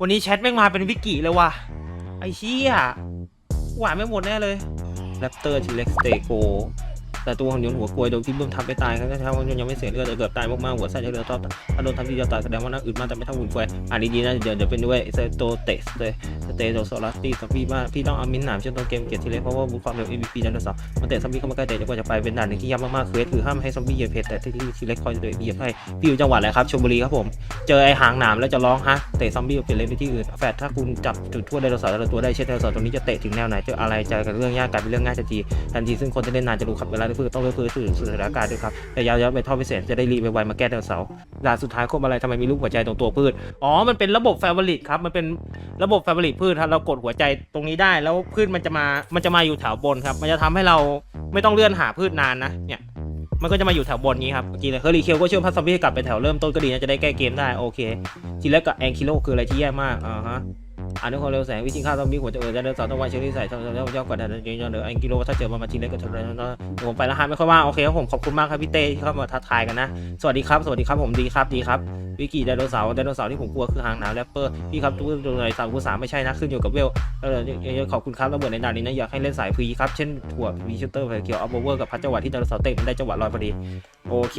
วันนี้แชทแม่งมาเป็นวิกิเลยว่ะ ไอ้เชี่ยหวานไม่หมดแน่เลยแรปเตอร์ทีเล็กสเตโก แต่ตัวของยนหัวกลวยโดนพิษบึ้มทับไปตายครับถ้ามันยังไม่เสียเลือดเกือบตายมากๆหัวไส้จะเลือดตอบถ้าโดนทับที่จะตายแสดงว่าน่าอึดมากแต่ไม่เท่าหุ่นกลวยอ่านดีๆนะเดี๋ยวเดี๋ยวเป็นด้วยเซโตเตสเลยสเตโตโซลัสตี้สัพี่มากพี่ต้องเอามินหนามเชื่อมตัวเกมเกียรติเล็กเพราะว่าบุคความเร็ว MVP ดันเดอร์สองมันเตะซอมบี้เข้ามาใกล้เตะจนกว่าจะไปเป็นด่านหนึ่งที่ยากมากๆคือคือห้ามให้ซอมบี้เหยียบเพจแต่ที่ทีเล็กคอยจะเหยียบให้พี่อยู่จังหวัดอะไรครับชลบุรีครับผมเจอไอ้หางหนามแล้วจะร้องฮะเตะซอมบี้เปลี่ยนเลนไปที่อื่นแฟดถ้าคุณจับจุดทั่วไดโนเสาร์แต่ละตัวได้เช่นไดโนเสาร์ตัวนี้จะเตะถึงแนวไหนเจออะไรจะกับเรื่องยากกลายเป็นเรื่องง่ายทันทีทันทีซึ่งคนที่เล่นนานจะรู้ครับเวลาฟื้นต้องเลือกพื้นสื่อสื่อสถานการณ์ด้วยครับแต่ยาวๆไปท่อพิเศษจะได้รีบไวๆมาแก้ไดโนเสาร์ด่านสุดท้ายควบอะไรทำไมมีรูปหัวใจตรงตัวพืชอ๋อมันเป็นระบบแฟเวอริตครับมันเป็นระบบแฟเวอริตพืชครับเรากดหัวใจตรงนี้ได้ แล้วพืชมันจะมามันจะมาอยู่แถวบนครับ มันจะทำให้เราไม่ต้องเลื่อนหาพืชนานนะเนี่ยมันก็จะมาอยู่แถวบนนี้ครับเมื่อกี้เลยเฮอริเคียวก็ช่วยพัสซอมบี้กลับไปแถวเริ่มต้นก็ดีนะจะได้แก้เกมได้โอเคทีแรกกับแองคิโลคืออะไรที่แย่มากอ่าฮะ อ่านด้วยความเร็วแสงวิธีฆ่าซองมีหัวจะเออจะเดินสาวต้องวางเชอรี่ใส่ทำแล้วย่อกว่าแต่เดี๋ยวเดี๋ยวแองคิโลถ้าเจอมันมาทีแรกก็จะเดินผมไปแล้วฮะไม่ค่อยว่างโอเคครับผมขอบคุณมากครับพี่เต้ที่เข้ามาทักทายกันนะสวัสดีครับสวัสดีครับผมดีครับดีครับวิกิไดโนเสาร์ไดโนเสาร์ที่ผมกลัวคือหางหนาวแรปเปอร์พี่ครับทุกตัวไหนสามคูสามไม่ใช่นะขึ้นอยู่กับเวลเออขอบคุณครับระเบิดในด่านนี้นะอยากให้เล่นสายฟรีครับเช่นถั่ววีชูเตอร์ไฟเขียวอัพเวอร์กับพัชจังหวะที่ไดโนเสาร์เตะมันได้จังหวะลอยพอดีโอเค